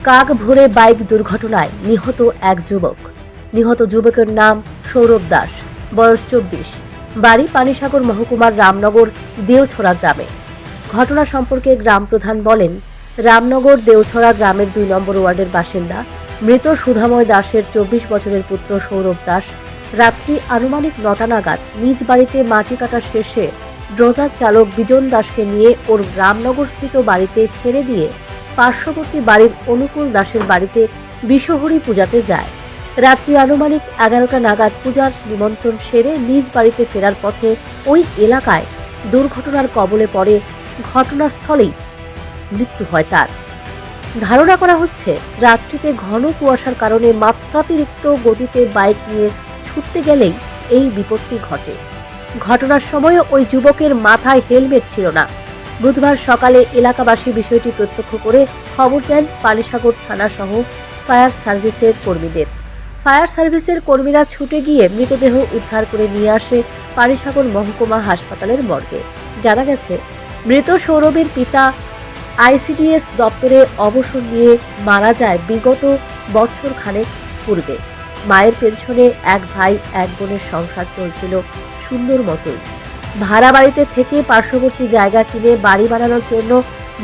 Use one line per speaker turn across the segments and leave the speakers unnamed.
কাক ভরে বাইক দুর্ঘটনায় নিহত এক যুবক। নিহত যুবকের নাম সৌরভ দাস, বয়স চব্বিশ। বাড়ি পানিসাগর মহকুমার রামনগর, দেওছড়া গ্রামে। ঘটনা সম্পর্কে গ্রাম প্রধান বলেন, রামনগর, দেওছড়া গ্রামের দুই নম্বর ওয়ার্ডের বাসিন্দা মৃত সুধাময় দাসের চব্বিশ বছরের পুত্র সৌরভ দাস রাত্রি আনুমানিক নটা নাগাদ নিজ বাড়িতে মাটি কাটা শেষে ড্রোজার চালক বিজন দাসকে নিয়ে ওর রামনগরস্থিত বাড়িতে ছেড়ে দিয়ে পার্শ্ববর্তী বাড়ির অনুকূল দাসের বাড়িতে বিশ্বহরি পূজাতে যায়। রাত্রি আনুমানিক এগারোটা নাগাদ পূজার নিমন্ত্রণ সেরে নিজ বাড়িতে ফেরার পথে ওই এলাকায় দুর্ঘটনার কবলে পড়ে ঘটনাস্থলেই মৃত্যু হয় তার। ধারণা করা হচ্ছে, রাত্রিতে ঘন কুয়াশার কারণে মাত্রাতিরিক্ত গতিতে বাইক নিয়ে ছুটতে গেলেই এই বিপত্তি ঘটে। ঘটনার সময় ওই যুবকের মাথায় হেলমেট ছিল না। বুধবার সকালে এলাকাবাসী বিষয়টি প্রত্যক্ষ করে খবর দেন পানিসাগর থানা সহ ফায়ার সার্ভিসের কর্মীদের। ফায়ার সার্ভিসের কর্মীরা ছুটে গিয়ে মৃতদেহ উদ্ধার করে নিয়ে আসে পানিসাগর মহকুমা হাসপাতালের মর্গে। জানা গেছে, মৃত সৌরভের পিতা আইসিডিএস দপ্তরে অবসর নিয়ে মারা যায় বিগত বছর খানেক পূর্বে। মায়ের পেনশনে এক ভাই, এক বোনের সংসার চলছিল সুন্দর মতোই। ভাড়া বাড়িতে থেকে পার্শ্ববর্তী জায়গা কিনে বাড়ি বানানোর জন্য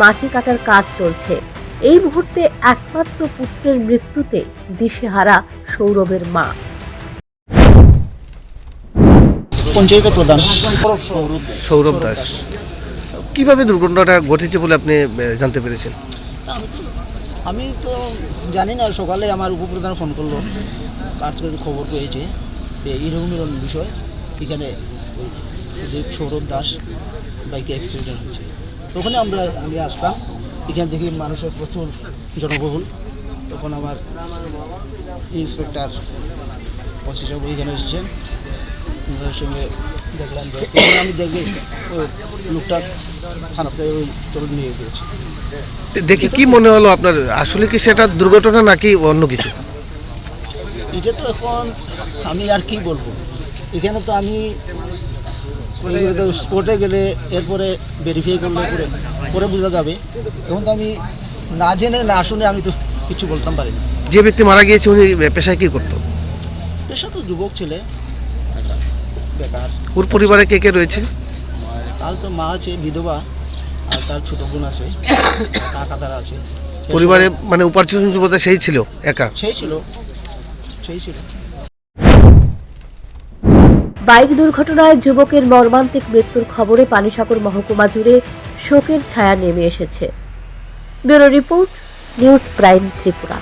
মাটি কাটার কাজ চলছে। এই মুহূর্তে একমাত্র পুত্রের মৃত্যুতে দিশেহারা সৌরভের মা।
পঞ্চায়েতের প্রধান?
সৌরভ দাস। কীভাবে দুর্ঘটনাটা ঘটেছে বলে আপনি জানতে পেরেছেন?
আমি তো জানি না সকালে আমার উপপ্রধান ফোন করল। কাজ খবর পেয়েছে। এরকম বিষয় এখানে যে সৌরভ দাস বাইকে অ্যাক্সিডেন্ট হয়েছে। তখন আমরা আমি আসলাম এখান থেকে মানুষের প্রচুর জনবহুল। তখন আমার ইন্সপেক্টর প্রশাসক এখানে এসেছেন। সঙ্গে দেখলাম যে আমি দেখি লোকটা থানাতে ওই তরুণ নিয়ে গিয়েছে।
তো দেখে কি মনে হলো আপনার? আসলে কি সেটা দুর্ঘটনা নাকি অন্য কিছু?
এটা তো এখন আমি আর কি বলব? এখানে তো আমি স্পোর্টে গেলে এরপরে ভেরিফাই করলে পরে পরে বোঝা যাবে। এখন তো আমি না জেনে না শুনে আমি তো কিছু বলতাম পারি না
যে ব্যক্তি মারা গিয়েছে উনি পেশায় কি করতো?
পেশা তো যুবক ছেলে বেকার।
ওর পরিবারে কে কে রয়েছে?
তার তো মা আছে বিধবা আর তার ছোট বোন আছে কাকা তারা আছে।
পরিবারে মানে উপার্জন সেই ছিল একা?
সেই ছিল সেই ছিল।
বাইক দুর্ঘটনায় যুবকের মর্মান্তিক মৃত্যুর খবরে পানিসাগর মহকুমা জুড়ে শোকের ছায়া নেমে এসেছে। Bureau report, news prime Tripura.